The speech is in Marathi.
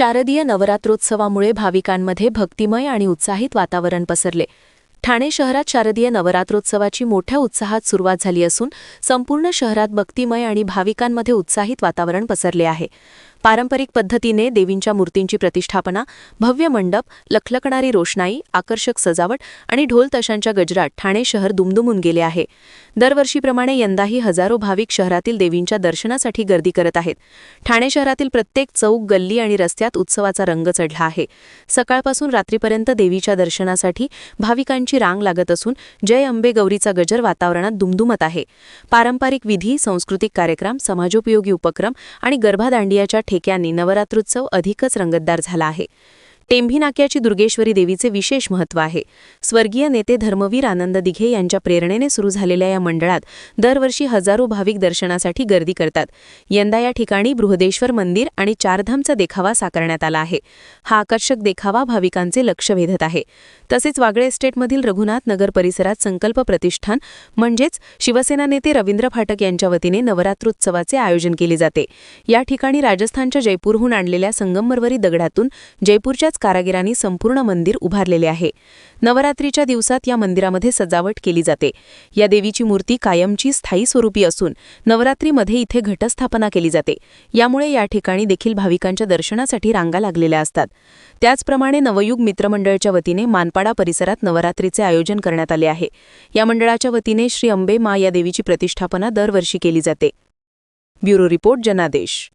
शारदीय नवरात्रोत्सवामुळे भाविकांमध्ये भक्तिमय आणि उत्साहित वातावरण पसरले. ठाणे शहरात शारदीय नवरात्रोत्सवाची मोठ्या उत्साहात सुरुवात झाली असून संपूर्ण शहरात भक्तिमय आणि भाविकांमध्ये उत्साहित वातावरण पसरले आहे. पारंपरिक पद्धतीने देवींच्या मूर्तींची प्रतिष्ठापना भव्य मंडप लखलखणारी रोषणाई आकर्षक सजावट आणि ढोल तशांच्या गजरात ठाणे शहर दुमदुमून गेले आहे. दरवर्षीप्रमाणे यंदाही हजारो भाविक शहरातील देवींच्या दर्शनासाठी गर्दी करत आहेत. ठाणे शहरातील प्रत्येक चौक गल्ली आणि रस्त्यात उत्सवाचा रंग चढला आहे. सकाळपासून रात्रीपर्यंत देवीच्या दर्शनासाठी भाविकांची रांग लागत असून जय अंबे गौरीचा गजर वातावरणात दुमदुमत आहे. पारंपरिक विधी सांस्कृतिक कार्यक्रम समाजोपयोगी उपक्रम आणि गर्भादांडियाच्या ठेक्यांनी नवरात्रोत्सव अधिकच रंगतदार झाला आहे. टेंभी नाक्याची दुर्गेश्वरी देवीचे विशेष महत्त्व आहे. स्वर्गीय नेते धर्मवीर आनंद दिघे यांच्या प्रेरणेने सुरू झालेल्या या मंडळात दरवर्षी हजारो भाविक दर्शनासाठी गर्दी करतात. यंदा या ठिकाणी बृहदेश्वर मंदिर आणि चारधामचा देखावा साकारण्यात आला आहे. हा आकर्षक देखावा भाविकांचे लक्ष वेधत आहे. तसेच वागळे एस्टेटमधील रघुनाथ नगर परिसरात संकल्प प्रतिष्ठान म्हणजेच शिवसेना नेते रवींद्र फाटक यांच्या वतीने नवरात्रोत्सवाचे आयोजन केले जाते. या ठिकाणी राजस्थानच्या जयपूरहून आणलेल्या संगमरवरी दगडातून जयपूरच्याच कारागिरांनी संपूर्ण मंदिर उभारलेले आहे. नवरात्रीच्या दिवसात या मंदिरामध्ये सजावट केली जाते. या देवीची मूर्ती कायमची स्थायी स्वरूपी असून नवरात्रीमध्ये इथे घटस्थापना केली जाते. यामुळे या ठिकाणी देखील भाविकांच्या दर्शनासाठी रांगा लागलेल्या असतात. त्याचप्रमाणे नवयुग मित्रमंडळच्या वतीने मानपाडा परिसरात नवरात्रीचे आयोजन करण्यात आले आहे. या मंडळाच्या वतीने श्री अंबे मा या देवीची प्रतिष्ठापना दरवर्षी केली जाते. ब्युरो रिपोर्ट जनादेश.